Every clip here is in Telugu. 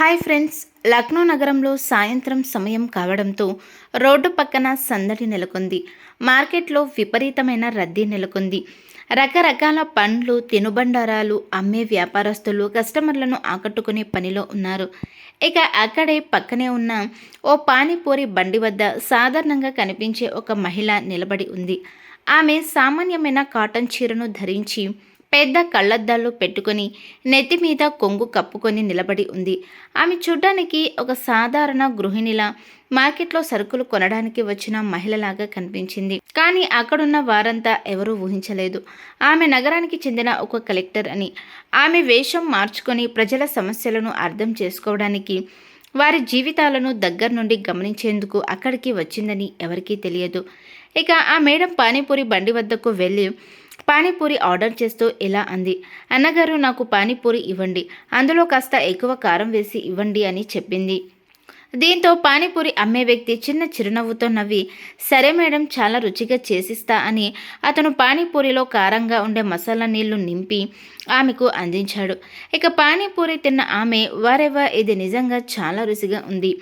Hi friends. లక్నో నగరంలో సాయంత్రం సమయం కావడంతో రోడ్డు పక్కన సందడి నెలకొంది. మార్కెట్లో విపరీతమైన రద్దీ నెలకొంది. రకరకాల పండ్లు తినుబండారాలు అమ్మే వ్యాపారస్తులు కస్టమర్లను ఆకట్టుకునే పనిలో ఉన్నారు. ఇక అక్కడే పక్కనే ఉన్న ఓ పానీపూరి బండి వద్ద సాధారణంగా కనిపించే ఒక మహిళ నిలబడి ఉంది. ఆమె సామాన్యమైన కాటన్ చీరను ధరించి పెద్ద కళ్ళద్దాలు పెట్టుకొని నెత్తి మీద కొంగు కప్పుకొని నిలబడి ఉంది. ఆమె చూడ్డానికి ఒక సాధారణ గృహిణిలా మార్కెట్లో సరుకులు కొనడానికి వచ్చిన మహిళలాగా కనిపించింది. కానీ అక్కడున్న వారంతా ఎవరూ ఊహించలేదు. ఆమె నగరానికి చెందిన ఒక కలెక్టర్ అని. ఆమె వేషం మార్చుకొని ప్రజల సమస్యలను అర్థం చేసుకోవడానికి వారి జీవితాలను దగ్గర నుండి గమనించేందుకు అక్కడికి వచ్చిందని ఎవరికీ తెలియదు. ఇక ఆ మేడం పానీపూరి బండి వద్దకు వెళ్ళి పానీపూరి ఆర్డర్ చేస్తూ ఇలా అంది. అన్నగారు నాకు పానీపూరి ఇవ్వండి. అందులో కాస్త ఎక్కువ కారం వేసి ఇవ్వండి అని చెప్పింది. దీంతో పానీపూరి అమ్మే వ్యక్తి చిన్న చిరునవ్వుతో నవ్వి సరే మేడం చాలా రుచిగా చేసిస్తా అని అతను పానీపూరిలో కారంగా ఉండే మసాలా నీళ్ళు నింపి ఆమెకు అందించాడు. ఇక పానీపూరి తిన్న ఆమె వారెవా ఇది నిజంగా చాలా రుచిగా ఉంది.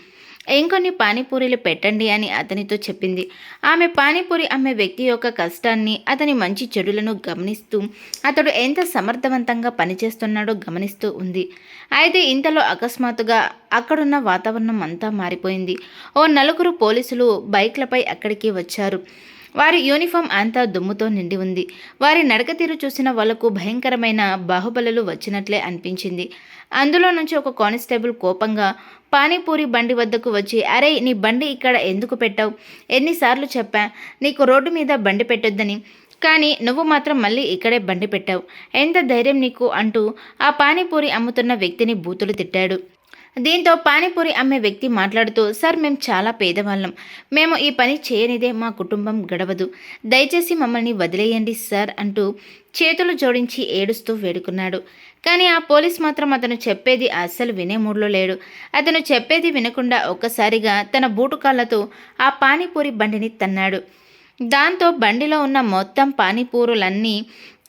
ఇంకొన్ని పానీపూరీలు పెట్టండి అని అతనితో చెప్పింది. ఆమె పానీపూరి అమ్మే వ్యక్తి యొక్క కష్టాన్ని అతని మంచి చెడులను గమనిస్తూ అతడు ఎంత సమర్థవంతంగా పనిచేస్తున్నాడో గమనిస్తూ ఉంది. అయితే ఇంతలో అకస్మాత్తుగా అక్కడున్న వాతావరణం అంతా మారిపోయింది. ఓ నలుగురు పోలీసులు బైక్లపై అక్కడికి వచ్చారు. వారి యూనిఫామ్ అంతా దుమ్ముతో నిండి ఉంది. వారి నడక తీరు చూసిన వాళ్ళకు భయంకరమైన బాహుబలులు వచ్చినట్లే అనిపించింది. అందులో నుంచి ఒక కానిస్టేబుల్ కోపంగా పానీపూరి బండి వద్దకు వచ్చి అరే నీ బండి ఇక్కడ ఎందుకు పెట్టావు? ఎన్నిసార్లు చెప్పా నీకు రోడ్డు మీద బండి పెట్టొద్దని. కానీ నువ్వు మాత్రం మళ్ళీ ఇక్కడే బండి పెట్టావు. ఎంత ధైర్యం నీకు? అంటూ ఆ పానీపూరి అమ్ముతున్న వ్యక్తిని బూతులు తిట్టాడు. దీంతో పానీపూరి అమ్మే వ్యక్తి మాట్లాడుతూ సార్ మేము చాలా పేదవాళ్ళం. మేము ఈ పని చేయనిదే మా కుటుంబం గడవదు. దయచేసి మమ్మల్ని వదిలేయండి సార్ అంటూ చేతులు జోడించి ఏడుస్తూ వేడుకున్నాడు. కానీ ఆ పోలీస్ మాత్రం అతను చెప్పేది అస్సలు వినే మూడ్లో లేడు. అతను చెప్పేది వినకుండా ఒక్కసారిగా తన బూటుకాళ్ళతో ఆ పానీపూరి బండిని తన్నాడు. దాంతో బండిలో ఉన్న మొత్తం పానీపూరులన్నీ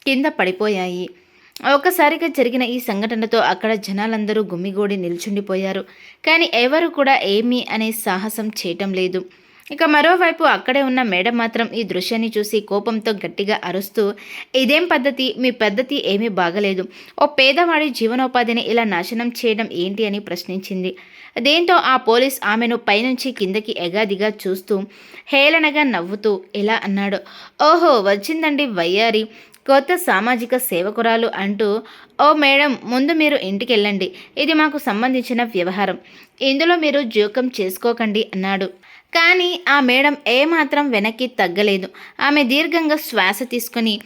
కింద పడిపోయాయి. ఒక్కసారిగా జరిగిన ఈ సంఘటనతో అక్కడ జనాలందరూ గుమ్మిగూడి నిల్చుండిపోయారు. కానీ ఎవరు కూడా ఏమీ అనే సాహసం చేయటం లేదు. ఇక మరోవైపు అక్కడే ఉన్న మేడం మాత్రం ఈ దృశ్యాన్ని చూసి కోపంతో గట్టిగా అరుస్తూ ఇదేం పద్ధతి? మీ పద్ధతి ఏమీ బాగలేదు. ఓ పేదవాడి జీవనోపాధిని ఇలా నాశనం చేయడం ఏంటి? అని ప్రశ్నించింది. దీంతో ఆ పోలీస్ ఆమెను పైనుంచి కిందకి ఎగాదిగా చూస్తూ హేళనగా నవ్వుతూ ఇలా అన్నాడు. ఓహో వచ్చిందండి వయ్యారి. కొత్త సామాజిక సేవకురాలు అంటూ ఓ మేడం ముందు మీరు ఇంటికి వెళ్ళండి ఇది మాకు సంబంధించిన వ్యవహారం. ఇందులో మీరు జోక్యం చేసుకోకండి అన్నాడు. కానీ ఆ మేడం ఏమాత్రం వెనక్కి తగ్గలేదు. ఆమె దీర్ఘంగా శ్వాస తీసుకుని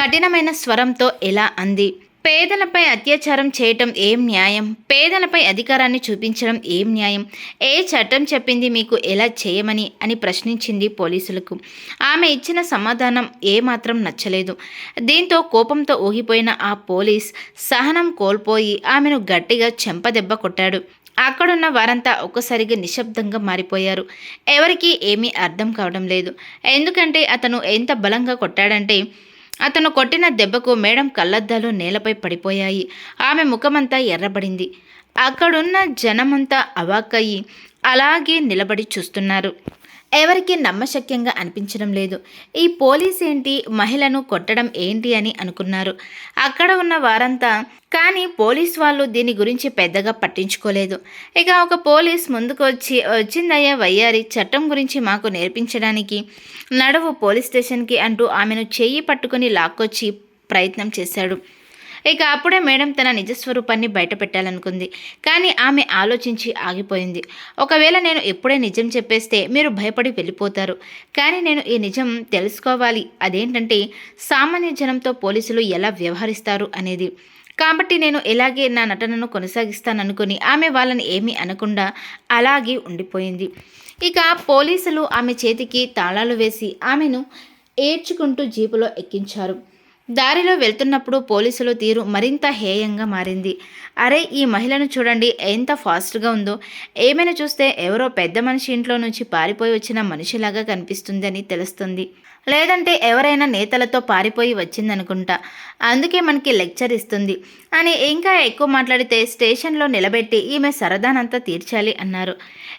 కఠినమైన స్వరంతో ఎలా అంది. పేదలపై అత్యాచారం చేయటం ఏం న్యాయం? పేదలపై అధికారాన్ని చూపించడం ఏం న్యాయం? ఏ చట్టం చెప్పింది మీకు ఎలా చేయమని అని ప్రశ్నించింది పోలీసులకు. ఆమె ఇచ్చిన సమాధానం ఏమాత్రం నచ్చలేదు. దీంతో కోపంతో ఊగిపోయిన ఆ పోలీస్ సహనం కోల్పోయి ఆమెను గట్టిగా చెంపదెబ్బ కొట్టాడు. అక్కడున్న వారంతా ఒక్కసారిగా నిశ్శబ్దంగా మారిపోయారు. ఎవరికీ ఏమీ అర్థం కావడం లేదు. ఎందుకంటే అతను ఎంత బలంగా కొట్టాడంటే అతను కొట్టిన దెబ్బకు మేడం కళ్ళద్దాలు నేలపై పడిపోయాయి. ఆమె ముఖమంతా ఎర్రబడింది. అక్కడున్న జనమంతా అవాక్కయ్యి అలాగే నిలబడి చూస్తున్నారు. ఎవరికి నమ్మశక్యంగా అనిపించడం లేదు. ఈ పోలీస్ ఏంటి మహిళను కొట్టడం ఏంటి అని అనుకున్నారు. అక్కడ ఉన్న వారంతా కానీ పోలీస్ వాళ్ళు దీని గురించి పెద్దగా పట్టించుకోలేదు. ఇక ఒక పోలీస్ ముందుకు వచ్చి వచ్చిందయ్యా వయ్యారి చట్టం గురించి మాకు నేర్పించడానికి నడువు పోలీస్ స్టేషన్కి అంటూ ఆమెను చెయ్యి పట్టుకుని లాక్కొచ్చి ప్రయత్నం చేశాడు. ఇక అప్పుడే మేడం తన నిజస్వరూపాన్ని బయట పెట్టాలనుకుంది. కానీ ఆమె ఆలోచించి ఆగిపోయింది. ఒకవేళ నేను ఎప్పుడే నిజం చెప్పేస్తే మీరు భయపడి వెళ్ళిపోతారు. కానీ నేను ఈ నిజం తెలుసుకోవాలి. అదేంటంటే సామాన్య జనంతో పోలీసులు ఎలా వ్యవహరిస్తారు అనేది. కాబట్టి నేను ఇలాగే నా నటనను కొనసాగిస్తాననుకుని ఆమె వాళ్ళని ఏమీ అనకుండా అలాగే ఉండిపోయింది. ఇక పోలీసులు ఆమె చేతికి తాళాలు వేసి ఆమెను ఏడ్చుకుంటూ జీపులో ఎక్కించారు. దారిలో వెళ్తున్నప్పుడు పోలీసుల తీరు మరింత హేయంగా మారింది. అరే ఈ మహిళను చూడండి ఎంత ఫాస్ట్గా ఉందో. ఏమైనా చూస్తే ఎవరో పెద్ద మనిషి ఇంట్లో నుంచి పారిపోయి వచ్చిన మనిషిలాగా కనిపిస్తుంది అని తెలుస్తుంది. లేదంటే ఎవరైనా నేతలతో పారిపోయి వచ్చిందనుకుంటా. అందుకే మనకి లెక్చర్ ఇస్తుంది. అని ఇంకా ఎక్కువ మాట్లాడితే స్టేషన్లో నిలబెట్టి ఈమె సరదానంతా తీర్చాలి అన్నారు.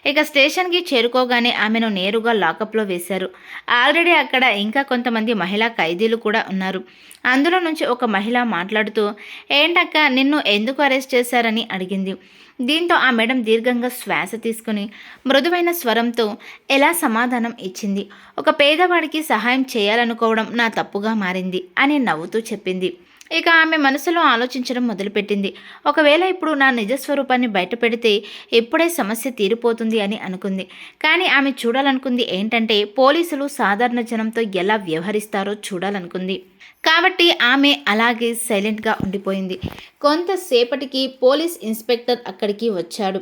ఇక స్టేషన్కి చేరుకోగానే ఆమెను నేరుగా లాకప్లో వేశారు. ఆల్రెడీ అక్కడ ఇంకా కొంతమంది మహిళా ఖైదీలు కూడా ఉన్నారు. అందులో నుంచి ఒక మహిళ మాట్లాడుతూ ఏంటక్క నిన్ను ఎందుకు అరెస్ట్ చేశారని అడిగింది. దీంతో ఆ మేడం దీర్ఘంగా శ్వాస తీసుకుని మృదువైన స్వరంతో ఎలా సమాధానం ఇచ్చింది? ఒక పేదవాడికి సహాయం చేయాలనుకోవడం నా తప్పుగా మారింది అని నవ్వుతూ చెప్పింది. ఇక ఆమె మనసులో ఆలోచించడం మొదలుపెట్టింది. ఒకవేళ ఇప్పుడు నా నిజస్వరూపాన్ని బయటపెడితే ఎప్పుడే సమస్య తీరిపోతుంది అని అనుకుంది. కానీ ఆమె చూడాలనుకుంది ఏంటంటే పోలీసులు సాధారణ జనంతో ఎలా వ్యవహరిస్తారో చూడాలనుకుంది. కాబట్టి ఆమె అలాగే సైలెంట్గా ఉండిపోయింది. కొంతసేపటికి పోలీస్ ఇన్స్పెక్టర్ అక్కడికి వచ్చాడు.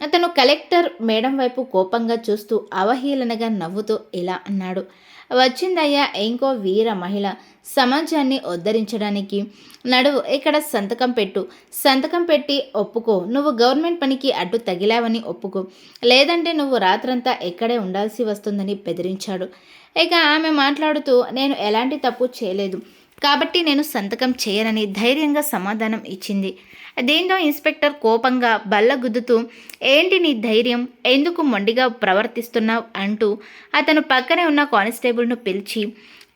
అతను కలెక్టర్ మేడం వైపు కోపంగా చూస్తూ అవహేళనగా నవ్వుతూ ఇలా అన్నాడు. వచ్చిందయ్యా ఇంకో వీర మహిళ. సమాజాన్ని ఉద్ధరించడానికి నడువు ఇక్కడ సంతకం పెట్టు. సంతకం పెట్టి ఒప్పుకో. నువ్వు గవర్నమెంట్ పనికి అడ్డు తగిలావని ఒప్పుకో. లేదంటే నువ్వు రాత్రంతా ఎక్కడే ఉండాల్సి వస్తుందని బెదిరించాడు. ఇక ఆమె మాట్లాడుతూ నేను ఎలాంటి తప్పు చేయలేదు. కాబట్టి నేను సంతకం చేయనని ధైర్యంగా సమాధానం ఇచ్చింది. దీంతో ఇన్స్పెక్టర్ కోపంగా బల్లగుద్దుతూ ఏంటి నీ ధైర్యం? ఎందుకు మొండిగా ప్రవర్తిస్తున్నావు? అంటూ అతను పక్కనే ఉన్న కానిస్టేబుల్ను పిలిచి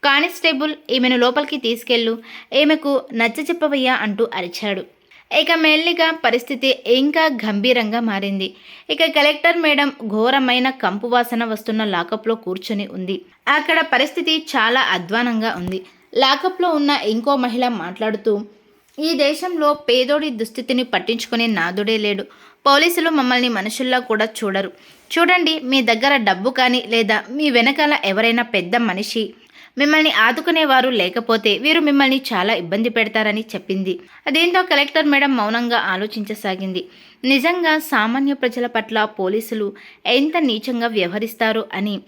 కానిస్టేబుల్ ఈమెను లోపలికి తీసుకెళ్ళు. ఈమెకు నచ్చ చెప్పవయ్యా అంటూ అరిచాడు. ఇక మెల్లిగా పరిస్థితి ఇంకా గంభీరంగా మారింది. ఇక కలెక్టర్ మేడం ఘోరమైన కంపు వాసన వస్తున్న లాకప్లో కూర్చొని ఉంది. అక్కడ పరిస్థితి చాలా అధ్వానంగా ఉంది. లాకప్లో ఉన్న ఇంకో మహిళ మాట్లాడుతూ ఈ దేశంలో పేదోడి దుస్థితిని పట్టించుకునే నాదుడే లేడు. పోలీసులు మమ్మల్ని మనుషుల్లా కూడా చూడరు. చూడండి మీ దగ్గర డబ్బు కానీ లేదా మీ వెనకాల ఎవరైనా పెద్ద మనిషి మిమ్మల్ని ఆదుకునేవారు లేకపోతే వీరు మిమ్మల్ని చాలా ఇబ్బంది పెడతారని చెప్పింది. దీంతో కలెక్టర్ మేడం మౌనంగా ఆలోచించసాగింది. నిజంగా సామాన్య ప్రజల పట్ల పోలీసులు ఎంత నీచంగా వ్యవహరిస్తారు అని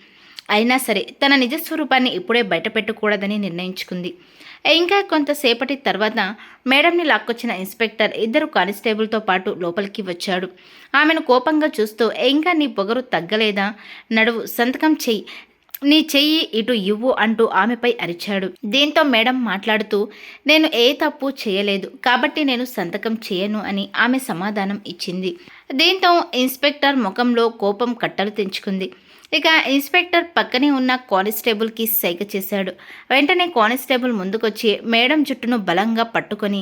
అయినా సరే తన నిజస్వరూపాన్ని ఇప్పుడే బయటపెట్టకూడదని నిర్ణయించుకుంది. ఇంకా కొంతసేపటి తర్వాత మేడంని లాక్కొచ్చిన ఇన్స్పెక్టర్ ఇద్దరు కానిస్టేబుల్తో పాటు లోపలికి వచ్చాడు. ఆమెను కోపంగా చూస్తూ ఇంకా నీ పొగరు తగ్గలేదా? నడువు సంతకం చెయ్యి. నీ చెయ్యి ఇటు ఇవ్వు అంటూ ఆమెపై అరిచాడు. దీంతో మేడం మాట్లాడుతూ నేను ఏ తప్పు చేయలేదు కాబట్టి నేను సంతకం చేయను అని ఆమె సమాధానం ఇచ్చింది. దీంతో ఇన్స్పెక్టర్ ముఖంలో కోపం కట్టలు తెంచుకుంది. ఇక ఇన్స్పెక్టర్ పక్కనే ఉన్న కానిస్టేబుల్కి సైగ చేశాడు. వెంటనే కానిస్టేబుల్ ముందుకొచ్చి మేడం జుట్టును బలంగా పట్టుకొని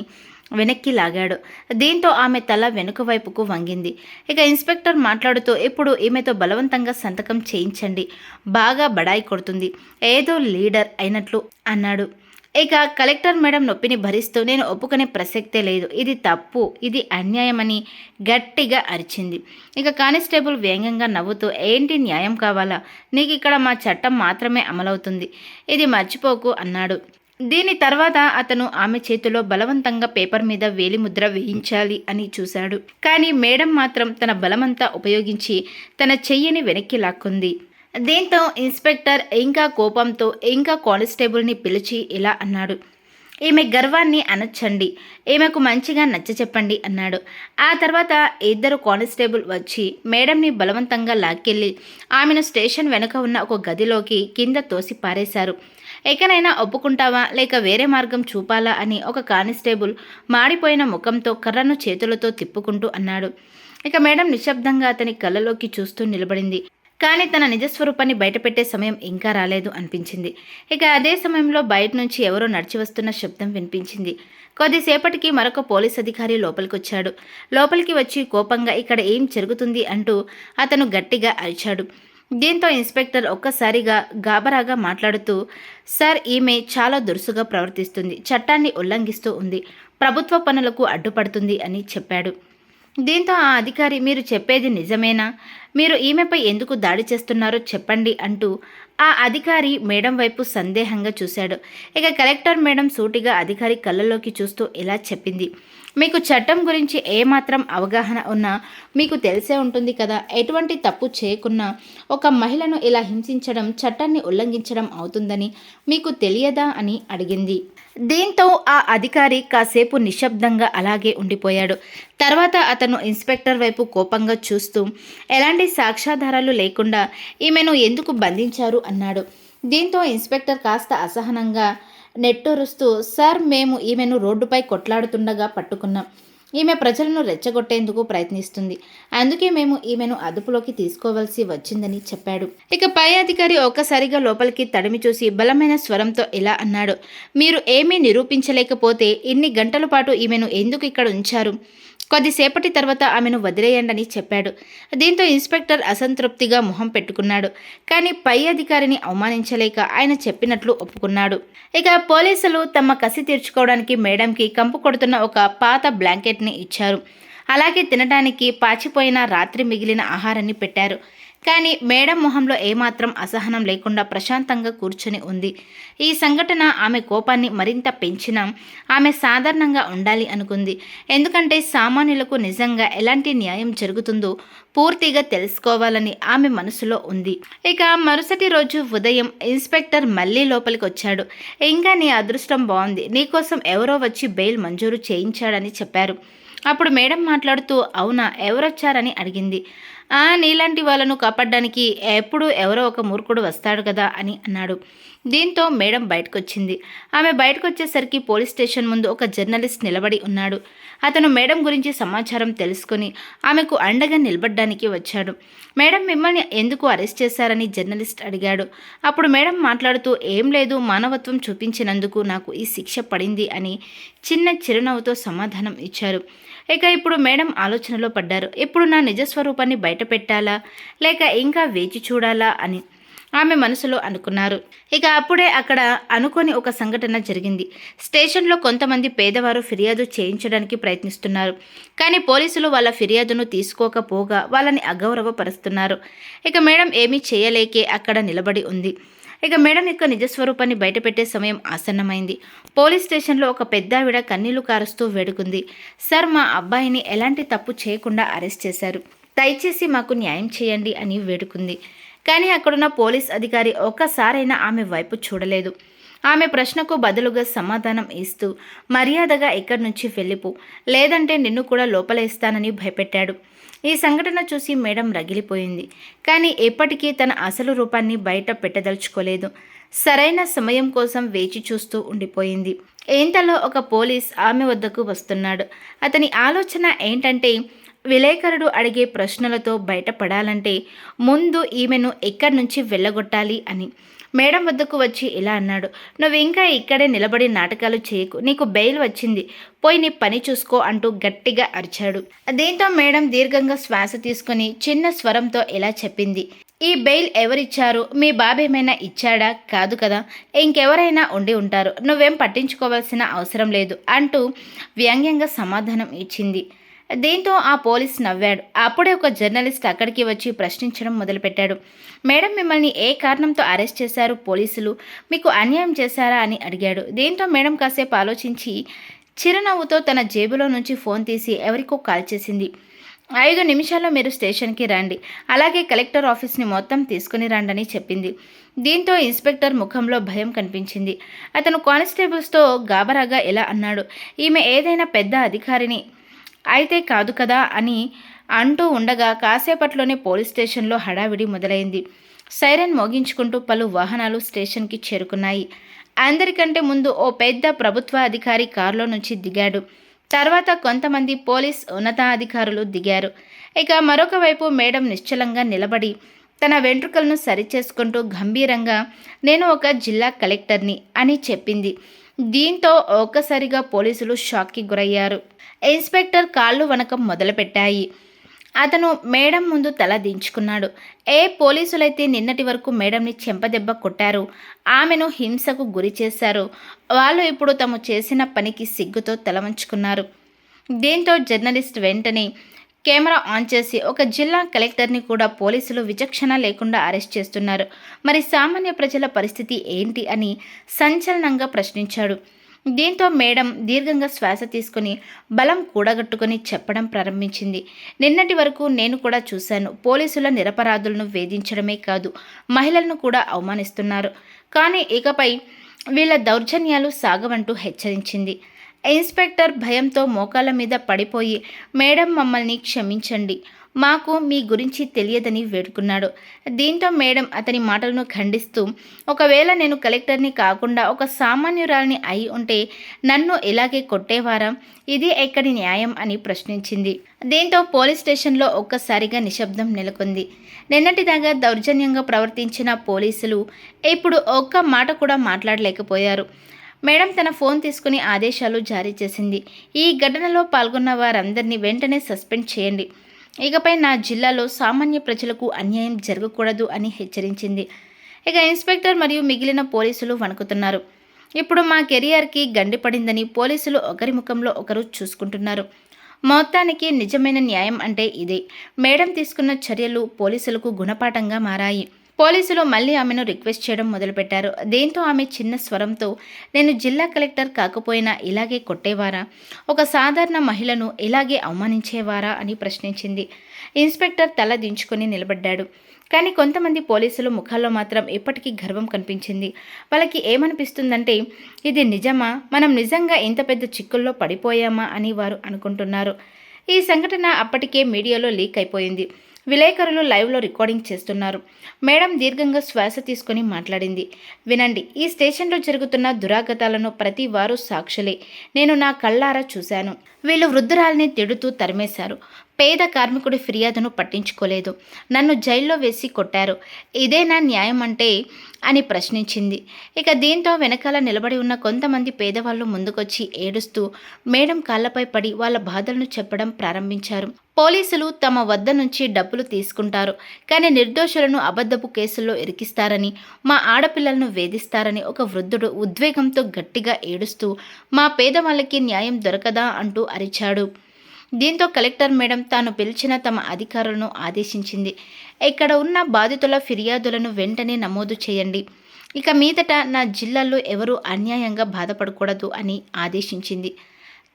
వెనక్కి లాగాడు. దీంతో ఆమె తల వెనుక వైపుకు వంగింది. ఇక ఇన్స్పెక్టర్ మాట్లాడుతూ ఇప్పుడు ఈమెతో బలవంతంగా సంతకం చేయించండి. బాగా బడాయి కొడుతుంది. ఏదో లీడర్ అయినట్లు అన్నాడు. ఇక కలెక్టర్ మేడం నొప్పిని భరిస్తూ నేను ఒప్పుకునే ప్రసక్తే లేదు. ఇది తప్పు ఇది అన్యాయమని గట్టిగా అరిచింది. ఇక కానిస్టేబుల్ వ్యంగ్యంగా నవ్వుతూ ఏంటి న్యాయం కావాలా? నీకు ఇక్కడ మా చట్టం మాత్రమే అమలవుతుంది. ఇది మర్చిపోకు అన్నాడు. దీని తర్వాత అతను ఆమె చేతిలో బలవంతంగా పేపర్ మీద వేలిముద్ర వేయించాలి అని చూశాడు. కానీ మేడం మాత్రం తన బలమంతా ఉపయోగించి తన చెయ్యిని వెనక్కి లాక్కుంది. దీంతో ఇన్స్పెక్టర్ ఇంకా కోపంతో ఇంకా కానిస్టేబుల్ని పిలిచి ఇలా అన్నాడు. ఈమె గర్వాన్ని అనొచ్చండి. ఈమెకు మంచిగా నచ్చ చెప్పండి అన్నాడు. ఆ తర్వాత ఇద్దరు కానిస్టేబుల్ వచ్చి మేడంని బలవంతంగా లాక్కెళ్ళి ఆమెను స్టేషన్ వెనుక ఉన్న ఒక గదిలోకి కింద తోసి పారేశారు. ఎక్కడైనా ఒప్పుకుంటావా? లేక వేరే మార్గం చూపాలా? అని ఒక కానిస్టేబుల్ మాడిపోయిన ముఖంతో కర్రను చేతులతో తిప్పుకుంటూ అన్నాడు. ఇక మేడం నిశ్శబ్దంగా అతని కళ్ళలోకి చూస్తూ నిలబడింది. కానీ తన నిజస్వరూపాన్ని బయటపెట్టే సమయం ఇంకా రాలేదు అనిపించింది. ఇక అదే సమయంలో బయట నుంచి ఎవరో నడిచి వస్తున్న శబ్దం వినిపించింది. కొద్దిసేపటికి మరొక పోలీస్ అధికారి లోపలికొచ్చాడు. లోపలికి వచ్చి కోపంగా ఇక్కడ ఏం జరుగుతుంది? అంటూ అతను గట్టిగా అరిచాడు. దీంతో ఇన్స్పెక్టర్ ఒక్కసారిగా గాబరాగా మాట్లాడుతూ సార్ ఈమె చాలా దురుసుగా ప్రవర్తిస్తుంది. చట్టాన్ని ఉల్లంఘిస్తూ ఉంది. ప్రభుత్వ పనులకు అడ్డుపడుతుంది అని చెప్పాడు. దీంతో ఆ అధికారి మీరు చెప్పేది నిజమేనా? మీరు ఈమెపై ఎందుకు దాడి చేస్తున్నారో చెప్పండి అంటూ ఆ అధికారి మేడం వైపు సందేహంగా చూశాడు. ఇక కలెక్టర్ మేడం సూటిగా అధికారి కళ్ళలోకి చూస్తూ ఇలా చెప్పింది మీకు చట్టం గురించి ఏమాత్రం అవగాహన ఉన్నా మీకు తెలిసే ఉంటుంది కదా ఎటువంటి తప్పు చేయకున్నా ఒక మహిళను ఇలా హింసించడం చట్టాన్ని ఉల్లంఘించడం అవుతుందని మీకు తెలియదా అని అడిగింది. దీంతో ఆ అధికారి కాసేపు నిశ్శబ్దంగా అలాగే ఉండిపోయాడు. తర్వాత అతను ఇన్స్పెక్టర్ వైపు కోపంగా చూస్తూ ఎలాంటి సాక్ష్యాధారాలు లేకుండా ఈమెను ఎందుకు బంధించారు? అన్నాడు. దీంతో ఇన్స్పెక్టర్ కాస్త అసహనంగా నెట్టొరుస్తూ సార్ మేము ఈమెను రోడ్డుపై కొట్లాడుతుండగా పట్టుకున్నాం. ఈమె ప్రజలను రెచ్చగొట్టేందుకు ప్రయత్నిస్తుంది. అందుకే మేము ఈమెను అదుపులోకి తీసుకోవాల్సి వచ్చిందని చెప్పాడు. ఇక పై అధికారి ఒక్కసారిగా లోపలికి తడిమి చూసి బలమైన స్వరంతో ఇలా అన్నాడు. మీరు ఏమీ నిరూపించలేకపోతే ఇన్ని గంటల పాటు ఈమెను ఎందుకు ఇక్కడ ఉంచారు? కొద్దిసేపటి తర్వాత ఆమెను వదిలేయండని చెప్పాడు. దీంతో ఇన్స్పెక్టర్ అసంతృప్తిగా మొహం పెట్టుకున్నాడు. కానీ పై అధికారిని అవమానించలేక ఆయన చెప్పినట్లు ఒప్పుకున్నాడు. ఇక పోలీసులు తమ కసి తీర్చుకోవడానికి మేడంకి కంపు కొడుతున్న ఒక పాత బ్లాంకెట్ని ఇచ్చారు. అలాగే తినడానికి పాచిపోయిన రాత్రి మిగిలిన ఆహారాన్ని పెట్టారు. కానీ మేడం మొహంలో ఏమాత్రం అసహనం లేకుండా ప్రశాంతంగా కూర్చొని ఉంది. ఈ సంఘటన ఆమె కోపాన్ని మరింత పెంచినా ఆమె సాధారణంగా ఉండాలి అనుకుంది. ఎందుకంటే సామాన్యులకు నిజంగా ఎలాంటి న్యాయం జరుగుతుందో పూర్తిగా తెలుసుకోవాలని ఆమె మనసులో ఉంది. ఇక మరుసటి రోజు ఉదయం ఇన్స్పెక్టర్ మళ్ళీ లోపలికి వచ్చాడు. ఇంకా నీ అదృష్టం బాగుంది. నీకోసం ఎవరో వచ్చి బెయిల్ మంజూరు చేయించాడని చెప్పారు. అప్పుడు మేడం మాట్లాడుతూ అవునా ఎవరొచ్చారని అడిగింది. ఆ నీలాంటి వాళ్ళను కాపాడడానికి ఎప్పుడు ఎవరో ఒక మూర్ఖుడు వస్తాడు కదా అని అన్నాడు. దీంతో మేడం బయటకు వచ్చింది ఆమె బయటకు వచ్చేసరికి పోలీస్ స్టేషన్ ముందు ఒక జర్నలిస్ట్ నిలబడి ఉన్నాడు. అతను మేడం గురించి సమాచారం తెలుసుకుని ఆమెకు అండగా నిలబడ్డానికి వచ్చాడు. మేడం మిమ్మల్ని ఎందుకు అరెస్ట్ చేశారని జర్నలిస్ట్ అడిగాడు. అప్పుడు మేడం మాట్లాడుతూ ఏం లేదు మానవత్వం చూపించినందుకు నాకు ఈ శిక్ష పడింది అని చిన్న చిరునవ్వుతో సమాధానం ఇచ్చారు. ఇక ఇప్పుడు మేడం ఆలోచనలో పడ్డారు. ఇప్పుడు నా నిజస్వరూపాన్ని బయట పెట్టాలా? లేక ఇంకా వేచి చూడాలా? అని ఆమె మనసులో అనుకున్నారు. ఇక అప్పుడే అక్కడ అనుకోని ఒక సంఘటన జరిగింది. స్టేషన్లో కొంతమంది పేదవారు ఫిర్యాదు చేయించడానికి ప్రయత్నిస్తున్నారు. కానీ పోలీసులు వాళ్ళ ఫిర్యాదును తీసుకోకపోగా వాళ్ళని అగౌరవపరుస్తున్నారు. ఇక మేడం ఏమీ చేయలేకే అక్కడ నిలబడి ఉంది. ఇక మేడం యొక్క నిజస్వరూపాన్ని బయటపెట్టే సమయం ఆసన్నమైంది. పోలీస్ స్టేషన్లో ఒక పెద్దావిడ కన్నీళ్ళు కారుస్తూ వేడుకుంది. సార్ మా అబ్బాయిని ఎలాంటి తప్పు చేయకుండా అరెస్ట్ చేశారు. దయచేసి మాకు న్యాయం చేయండి అని వేడుకుంది. కానీ అక్కడున్న పోలీస్ అధికారి ఒక్కసారైనా ఆమె వైపు చూడలేదు. ఆమె ప్రశ్నకు బదులుగా సమాధానం ఇస్తూ మర్యాదగా ఇక్కడి నుంచి వెళ్ళిపో. లేదంటే నిన్ను కూడా లోపలేస్తానని భయపెట్టాడు. ఈ సంఘటన చూసి మేడం రగిలిపోయింది. కానీ ఎప్పటికీ తన అసలు రూపాన్ని బయట పెట్టదలుచుకోలేదు. సరైన సమయం కోసం వేచి చూస్తూ ఉండిపోయింది. ఏంతలో ఒక పోలీస్ ఆమె వద్దకు వస్తున్నాడు. అతని ఆలోచన ఏంటంటే విలేకరుడు అడిగే ప్రశ్నలతో బయటపడాలంటే ముందు ఈమెను ఎక్కడి నుంచి వెళ్ళగొట్టాలి అని. మేడం వద్దకు వచ్చి ఇలా అన్నాడు. నువ్వు ఇంకా ఇక్కడే నిలబడి నాటకాలు చేయకు. నీకు బెయిల్ వచ్చింది. పోయి నీ పని చూసుకో అంటూ గట్టిగా అరిచాడు. దీంతో మేడం దీర్ఘంగా శ్వాస తీసుకుని చిన్న స్వరంతో ఇలా చెప్పింది. ఈ బెయిల్ ఎవరిచ్చారు? మీ బాబేమైనా ఇచ్చాడా? కాదు కదా. ఇంకెవరైనా ఉండి ఉంటారు. నువ్వేం పట్టించుకోవాల్సిన అవసరం లేదు అంటూ వ్యంగ్యంగా సమాధానం ఇచ్చింది. దీంతో ఆ పోలీస్ నవ్వాడు. అప్పుడే ఒక జర్నలిస్ట్ అక్కడికి వచ్చి ప్రశ్నించడం మొదలుపెట్టాడు. మేడం మిమ్మల్ని ఏ కారణంతో అరెస్ట్ చేశారు పోలీసులు? మీకు అన్యాయం చేశారా? అని అడిగాడు. దీంతో మేడం కాసేపు ఆలోచించి చిరునవ్వుతో తన జేబులో నుంచి ఫోన్ తీసి ఎవరికో కాల్ చేసింది. ఐదు నిమిషాల్లో మీరు స్టేషన్కి రండి. అలాగే కలెక్టర్ ఆఫీస్ని మొత్తం తీసుకుని రండని చెప్పింది. దీంతో ఇన్స్పెక్టర్ ముఖంలో భయం కనిపించింది. అతను కానిస్టేబుల్స్తో గాబరాగా ఎలా అన్నాడు. ఈమె ఏదైనా పెద్ద అధికారిని అయితే కాదు కదా అని అంటూ ఉండగా కాసేపట్లోనే పోలీస్ స్టేషన్లో హడావిడి మొదలైంది. సైరన్ మోగించుకుంటూ పలు వాహనాలు స్టేషన్కి చేరుకున్నాయి. అందరికంటే ముందు ఓ పెద్ద ప్రభుత్వ అధికారి కారులో నుంచి దిగాడు. తర్వాత కొంతమంది పోలీస్ ఉన్నతాధికారులు దిగారు. ఇక మరొక వైపు మేడం నిశ్చలంగా నిలబడి తన వెంట్రుకలను సరిచేసుకుంటూ గంభీరంగా నేను ఒక జిల్లా కలెక్టర్ని అని చెప్పింది. దీంతో ఒక్కసారిగా పోలీసులు షాక్కి గురయ్యారు. ఇన్స్పెక్టర్ కాళ్ళు వనకం మొదలుపెట్టాయి. అతను మేడం ముందు తల దించుకున్నాడు. ఏ పోలీసులైతే నిన్నటి వరకు మేడంని చెంపదెబ్బ కొట్టారు ఆమెను హింసకు గురి చేశారు. వాళ్ళు ఇప్పుడు తాము చేసిన పనికి సిగ్గుతో తలవంచుకున్నారు దీంతో జర్నలిస్ట్ వెంటనే కెమెరా ఆన్ చేసి ఒక జిల్లా కలెక్టర్ని కూడా పోలీసులు విచక్షణ లేకుండా అరెస్ట్ చేస్తున్నారు. మరి సామాన్య ప్రజల పరిస్థితి ఏంటి అని సంచలనంగా ప్రశ్నించాడు. దీంతో మేడం దీర్ఘంగా శ్వాస తీసుకుని బలం కూడగట్టుకుని చెప్పడం ప్రారంభించింది. నిన్నటి వరకు నేను కూడా చూశాను. పోలీసుల నిరపరాధులను వేధించడమే కాదు మహిళలను కూడా అవమానిస్తున్నారు. కానీ ఇకపై వీళ్ళ దౌర్జన్యాలు సాగవంటూ హెచ్చరించింది. ఇన్స్పెక్టర్ భయంతో మోకాళ్ళ మీద పడిపోయి మేడం మమ్మల్ని క్షమించండి. మాకు మీ గురించి తెలియదని వేడుకున్నాడు. దీంతో మేడం అతని మాటలను ఖండిస్తూ ఒకవేళ నేను కలెక్టర్ని కాకుండా ఒక సామాన్యురాలిని అయి ఉంటే నన్ను ఇలాగే కొట్టేవారా? ఇది ఎక్కడి న్యాయం? అని ప్రశ్నించింది. దీంతో పోలీస్ స్టేషన్లో ఒక్కసారిగా నిశ్శబ్దం నెలకొంది. నిన్నటిదాకా దౌర్జన్యంగా ప్రవర్తించిన పోలీసులు ఇప్పుడు ఒక్క మాట కూడా మాట్లాడలేకపోయారు. మేడం తన ఫోన్ తీసుకుని ఆదేశాలు జారీ చేసింది. ఈ ఘటనలో పాల్గొన్న వారందరినీ వెంటనే సస్పెండ్ చేయండి. ఇకపై నా జిల్లాలో సామాన్య ప్రజలకు అన్యాయం జరగకూడదు అని హెచ్చరించింది. ఇక ఇన్స్పెక్టర్ మరియు మిగిలిన పోలీసులు వణుకుతున్నారు. ఇప్పుడు మా కెరియర్కి గండి పడిందని పోలీసులు ఒకరి ముఖంలో ఒకరు చూసుకుంటున్నారు. మొత్తానికి నిజమైన న్యాయం అంటే ఇదే. మేడం తీసుకున్న చర్యలు పోలీసులకు గుణపాఠంగా మారాయి. పోలీసులు మళ్ళీ ఆమెను రిక్వెస్ట్ చేయడం మొదలుపెట్టారు. దీంతో ఆమె చిన్న స్వరంతో నేను జిల్లా కలెక్టర్ కాకపోయినా ఇలాగే కొట్టేవారా? ఒక సాధారణ మహిళను ఇలాగే అవమానించేవారా? అని ప్రశ్నించింది. ఇన్స్పెక్టర్ తల దించుకొని నిలబడ్డాడు. కానీ కొంతమంది పోలీసులు ముఖాల్లో మాత్రం ఇప్పటికీ గర్వం కనిపించింది. వాళ్ళకి ఏమనిపిస్తుందంటే ఇది నిజమా? మనం నిజంగా ఇంత పెద్ద చిక్కుల్లో పడిపోయామా? అని వారు అనుకుంటున్నారు. ఈ సంఘటన అప్పటికే మీడియాలో లీక్ అయిపోయింది. విలేకరులు లైవ్లో రికార్డింగ్ చేస్తున్నారు. మేడం దీర్ఘంగా శ్వాస తీసుకొని మాట్లాడింది. వినండి ఈ స్టేషన్లో జరుగుతున్న దురాగతాలను ప్రతి వారు సాక్షులే. నేను నా కళ్ళారా చూశాను. వీళ్ళు వృద్ధురాల్ని తిడుతూ తరిమేశారు. పేద కార్మికుడి ఫిర్యాదును పట్టించుకోలేదు. నన్ను జైల్లో వేసి కొట్టారు. ఇదేనా న్యాయం అంటే? అని ప్రశ్నించింది. ఇక దీంతో వెనకాల నిలబడి ఉన్న కొంతమంది పేదవాళ్ళు ముందుకొచ్చి ఏడుస్తూ మేడం కాళ్ళపై పడి వాళ్ళ బాధలను చెప్పడం ప్రారంభించారు. పోలీసులు తమ వద్ద నుంచి డబ్బులు తీసుకుంటారు. కానీ నిర్దోషులను అబద్ధపు కేసుల్లో ఇరికిస్తారని మా ఆడపిల్లలను వేధిస్తారని ఒక వృద్ధుడు ఉద్వేగంతో గట్టిగా ఏడుస్తూ మా పేదవాళ్ళకి న్యాయం దొరకదా అంటూ అరిచాడు. దీంతో కలెక్టర్ మేడం తాను పిలిచిన తమ అధికారులను ఆదేశించింది. ఇక్కడ ఉన్న బాధితుల ఫిర్యాదులను వెంటనే నమోదు చేయండి. ఇక మీదట నా జిల్లాలో ఎవరూ అన్యాయంగా బాధపడకూడదు అని ఆదేశించింది.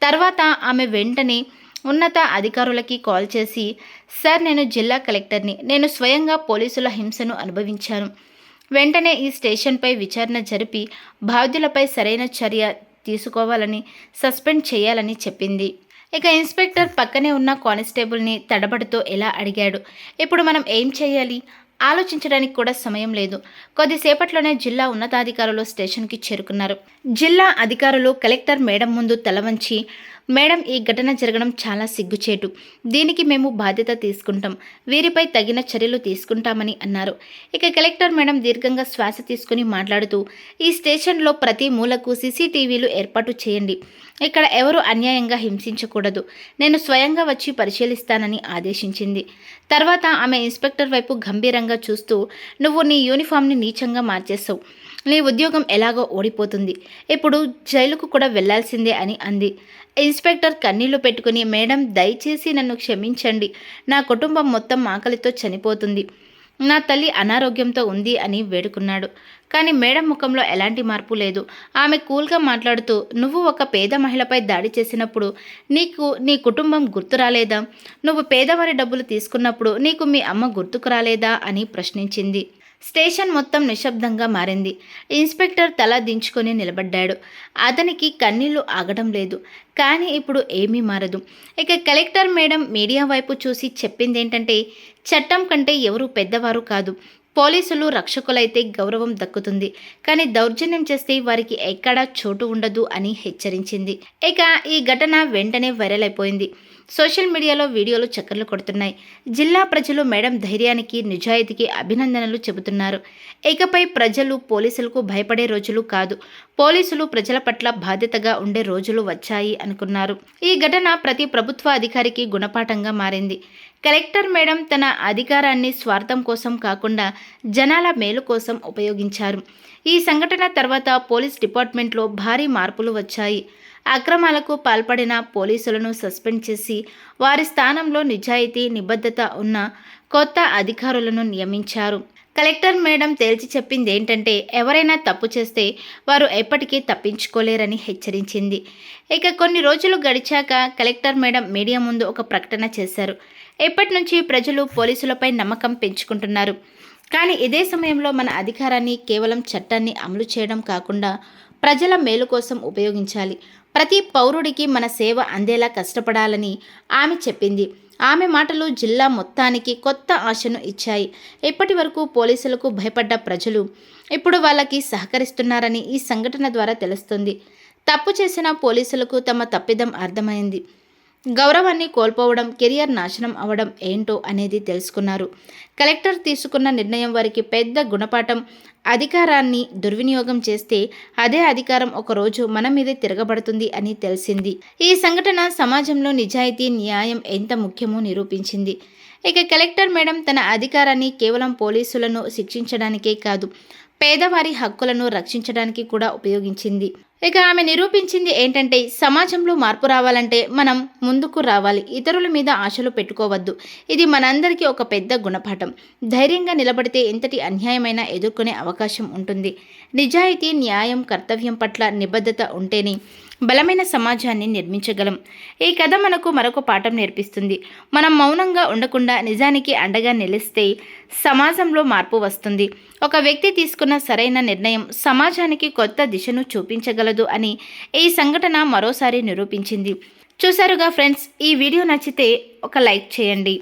తర్వాత ఆమె వెంటనే ఉన్నత అధికారులకి కాల్ చేసి సార్ నేను జిల్లా కలెక్టర్ని. నేను స్వయంగా పోలీసుల హింసను అనుభవించాను. వెంటనే ఈ స్టేషన్పై విచారణ జరిపి బాధ్యులపై సరైన చర్య తీసుకోవాలని సస్పెండ్ చేయాలని చెప్పింది. ఇక ఇన్స్పెక్టర్ పక్కనే ఉన్న కానిస్టేబుల్ని తడబడుతూ ఎలా అడిగాడు? ఇప్పుడు మనం ఏం చేయాలి? ఆలోచించడానికి కూడా సమయం లేదు. కొద్దిసేపట్లోనే జిల్లా ఉన్నతాధికారులు స్టేషన్కి చేరుకున్నారు. జిల్లా అధికారులు కలెక్టర్ మేడం ముందు తలవంచి మేడం ఈ ఘటన జరగడం చాలా సిగ్గుచేటు. దీనికి మేము బాధ్యత తీసుకుంటాం. వీరిపై తగిన చర్యలు తీసుకుంటామని అన్నారు. ఇక కలెక్టర్ మేడం దీర్ఘంగా శ్వాస తీసుకుని మాట్లాడుతూ ఈ స్టేషన్లో ప్రతి మూలకు సీసీటీవీలు ఏర్పాటు చేయండి. ఇక్కడ ఎవరు అన్యాయంగా హింసించకూడదు. నేను స్వయంగా వచ్చి పరిశీలిస్తానని ఆదేశించింది. తర్వాత ఆమె ఇన్స్పెక్టర్ వైపు గంభీరంగా చూస్తూ నువ్వు నీ యూనిఫామ్ని నీచంగా మార్చేస్తావు నీ ఉద్యోగం ఎలాగో ఓడిపోతుంది. ఇప్పుడు జైలుకు కూడా వెళ్ళాల్సిందే అని అంది. ఇన్స్పెక్టర్ కన్నీళ్ళు పెట్టుకుని మేడం దయచేసి నన్ను క్షమించండి. నా కుటుంబం మొత్తం ఆకలితో చనిపోతుంది. నా తల్లి అనారోగ్యంతో ఉంది అని వేడుకున్నాడు. కానీ మేడం ముఖంలో ఎలాంటి మార్పు లేదు. ఆమె కూల్గా మాట్లాడుతూ నువ్వు ఒక పేద మహిళపై దాడి చేసినప్పుడు నీకు నీ కుటుంబం గుర్తు రాలేదా? నువ్వు పేదవారి డబ్బులు తీసుకున్నప్పుడు నీకు మీ అమ్మ గుర్తుకు రాలేదా? అని ప్రశ్నించింది. స్టేషన్ మొత్తం నిశ్శబ్దంగా మారింది. ఇన్స్పెక్టర్ తల దించుకొని నిలబడ్డాడు. అతనికి కన్నీళ్ళు ఆగడం లేదు. కానీ ఇప్పుడు ఏమీ మారదు. ఇక కలెక్టర్ మేడం మీడియా వైపు చూసి చెప్పింది ఏంటంటే చట్టం కంటే ఎవరు పెద్దవారు కాదు. పోలీసులు రక్షకులైతే గౌరవం దక్కుతుంది. కానీ దౌర్జన్యం చేస్తే వారికి ఎక్కడా చోటు ఉండదు అని హెచ్చరించింది. ఇక ఈ ఘటన వెంటనే వైరల్ అయిపోయింది. సోషల్ మీడియాలో వీడియోలు చక్కర్లు కొడుతున్నాయి. జిల్లా ప్రజలు మేడం ధైర్యానికి నిజాయితీకి అభినందనలు చెబుతున్నారు. ఇకపై ప్రజలు పోలీసులకు భయపడే రోజులు కాదు. పోలీసులు ప్రజల పట్ల బాధ్యతగా ఉండే రోజులు వచ్చాయి అనుకున్నారు. ఈ ఘటన ప్రతి ప్రభుత్వ అధికారికి గుణపాఠంగా మారింది. కలెక్టర్ మేడం తన అధికారాన్ని స్వార్థం కోసం కాకుండా జనాల మేలు కోసం ఉపయోగించారు. ఈ సంఘటన తర్వాత పోలీస్ డిపార్ట్మెంట్లో భారీ మార్పులు వచ్చాయి. అక్రమాలకు పాల్పడిన పోలీసులను సస్పెండ్ చేసి వారి స్థానంలో నిజాయితీ నిబద్ధత ఉన్న కొత్త అధికారులను నియమించారు. కలెక్టర్ మేడం తేల్చి చెప్పింది ఏంటంటే ఎవరైనా తప్పు చేస్తే వారు ఎప్పటికీ తప్పించుకోలేరని హెచ్చరించింది. ఇక కొన్ని రోజులు గడిచాక కలెక్టర్ మేడం మీడియా ముందు ఒక ప్రకటన చేశారు. ఎప్పటి నుంచి ప్రజలు పోలీసులపై నమ్మకం పెంచుకుంటున్నారు? కానీ ఇదే సమయంలో మన అధికారాన్ని కేవలం చట్టాన్ని అమలు చేయడం కాకుండా ప్రజల మేలు కోసం ఉపయోగించాలి. ప్రతి పౌరుడికి మన సేవ అందేలా కష్టపడాలని ఆమె చెప్పింది. ఆమె మాటలు జిల్లా మొత్తానికి కొత్త ఆశను ఇచ్చాయి. ఇప్పటి వరకు పోలీసులకు భయపడ్డ ప్రజలు ఇప్పుడు వాళ్ళకి సహకరిస్తున్నారని ఈ సంఘటన ద్వారా తెలుస్తుంది. తప్పు చేసిన పోలీసులకు తమ తప్పిదం అర్థమైంది. గౌరవాన్ని కోల్పోవడం కెరియర్ నాశనం అవడం ఏంటో అనేది తెలుసుకున్నారు. కలెక్టర్ తీసుకున్న నిర్ణయం వారికి పెద్ద గుణపాఠం. అధికారాన్ని దుర్వినియోగం చేస్తే అదే అధికారం ఒకరోజు మన మీదే తిరగబడుతుంది అని తెలిసింది. ఈ సంఘటన సమాజంలో నిజాయితీ న్యాయం ఎంత ముఖ్యమో నిరూపించింది. ఇక కలెక్టర్ మేడం తన అధికారాన్ని కేవలం పోలీసులను శిక్షించడానికే కాదు పేదవారి హక్కులను రక్షించడానికి కూడా ఉపయోగించింది. ఇక ఆమె నిరూపించింది ఏంటంటే సమాజంలో మార్పు రావాలంటే మనం ముందుకు రావాలి ఇతరుల మీద ఆశలు పెట్టుకోవద్దు. ఇది మనందరికీ ఒక పెద్ద గుణపాఠం. ధైర్యంగా నిలబడితే ఎంతటి అన్యాయమైనా ఎదుర్కొనే అవకాశం ఉంటుంది. నిజాయితీ న్యాయం కర్తవ్యం పట్ల నిబద్ధత ఉంటేనే బలమైన సమాజాన్ని నిర్మించగలం. ఈ కథ మనకు మరొక పాఠం నేర్పిస్తుంది. మనం మౌనంగా ఉండకుండా నిజానికి అండగా నిలిస్తే సమాజంలో మార్పు వస్తుంది. ఒక వ్యక్తి తీసుకున్న సరైన నిర్ణయం సమాజానికి కొత్త దిశను చూపించగలదు అని ఈ సంఘటన మరోసారి నిరూపించింది. చూసారుగా ఫ్రెండ్స్ ఈ వీడియో నచ్చితే ఒక లైక్ చేయండి.